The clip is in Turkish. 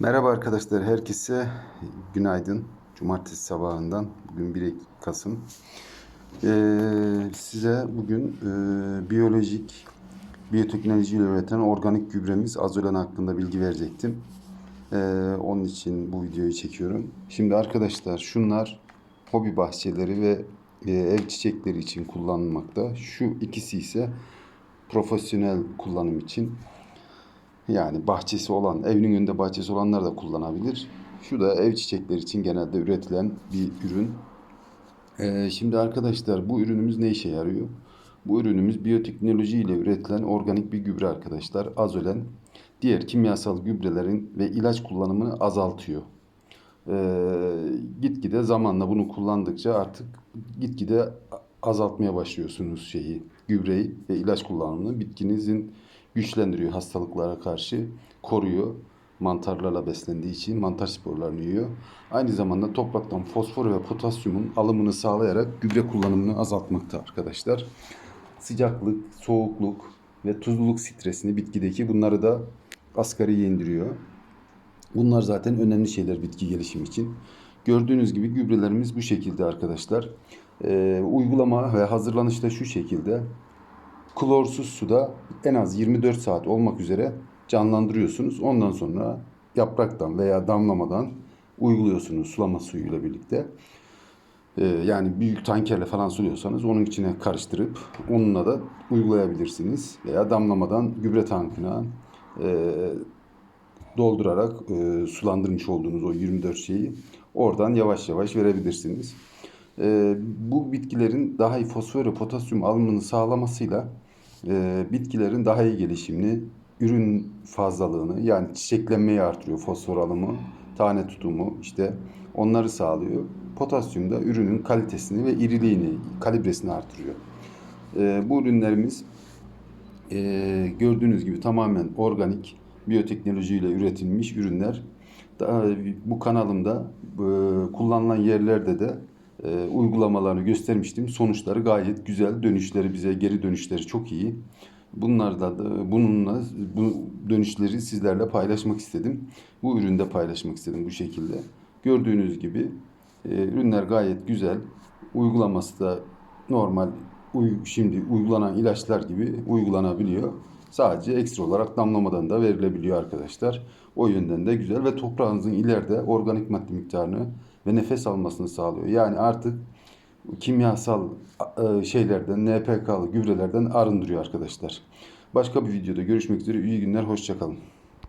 Merhaba arkadaşlar, herkese günaydın. Cumartesi sabahından, bugün 1 Kasım. Ee, size bugün e, biyolojik, biyoteknolojiyle üreten organik gübremiz azolen hakkında bilgi verecektim. Ee, onun için bu videoyu çekiyorum. Şimdi arkadaşlar şunlar hobi bahçeleri ve e, ev çiçekleri için kullanılmakta. Şu ikisi ise profesyonel kullanım için. Yani bahçesi olan, evinin önünde bahçesi olanlar da kullanabilir. Şu da ev çiçekleri için genelde üretilen bir ürün. Ee, şimdi arkadaşlar bu ürünümüz ne işe yarıyor? Bu ürünümüz biyoteknoloji ile üretilen organik bir gübre arkadaşlar. Azolen diğer kimyasal gübrelerin ve ilaç kullanımını azaltıyor. Ee, gitgide zamanla bunu kullandıkça artık gitgide azaltmaya başlıyorsunuz şeyi, gübreyi ve ilaç kullanımını. Bitkinizin güçlendiriyor hastalıklara karşı, koruyor. Mantarlarla beslendiği için mantar sporlarını yiyor. Aynı zamanda topraktan fosfor ve potasyumun alımını sağlayarak gübre kullanımını azaltmakta arkadaşlar. Sıcaklık, soğukluk ve tuzluluk stresini bitkideki bunları da asgariye indiriyor. Bunlar zaten önemli şeyler bitki gelişimi için. Gördüğünüz gibi gübrelerimiz bu şekilde arkadaşlar. Ee, uygulama ve hazırlanış da şu şekilde. Klorsuz suda en az 24 saat olmak üzere canlandırıyorsunuz. Ondan sonra yapraktan veya damlamadan uyguluyorsunuz sulama suyuyla birlikte. Ee, yani büyük tankerle falan suluyorsanız onun içine karıştırıp onunla da uygulayabilirsiniz. Veya damlamadan gübre tankına e, doldurarak e, sulandırmış olduğunuz o 24 şeyi oradan yavaş yavaş verebilirsiniz. E, bu bitkilerin daha iyi fosfor ve potasyum alımını sağlamasıyla e, bitkilerin daha iyi gelişimini, ürün fazlalığını yani çiçeklenmeyi artırıyor fosfor alımı, tane tutumu işte onları sağlıyor. Potasyum da ürünün kalitesini ve iriliğini, kalibresini artırıyor. E, bu ürünlerimiz e, gördüğünüz gibi tamamen organik biyoteknolojiyle üretilmiş ürünler. Daha, bu kanalımda e, kullanılan yerlerde de e, uygulamalarını göstermiştim. Sonuçları gayet güzel. Dönüşleri bize geri dönüşleri çok iyi. Bunlarla da bununla bu dönüşleri sizlerle paylaşmak istedim. Bu üründe paylaşmak istedim bu şekilde. Gördüğünüz gibi e, ürünler gayet güzel. Uygulaması da normal uy- şimdi uygulanan ilaçlar gibi uygulanabiliyor. Sadece ekstra olarak damlamadan da verilebiliyor arkadaşlar. O yönden de güzel ve toprağınızın ileride organik madde miktarını ve nefes almasını sağlıyor. Yani artık kimyasal e, şeylerden, NPK'lı gübrelerden arındırıyor arkadaşlar. Başka bir videoda görüşmek üzere. İyi günler, hoşçakalın.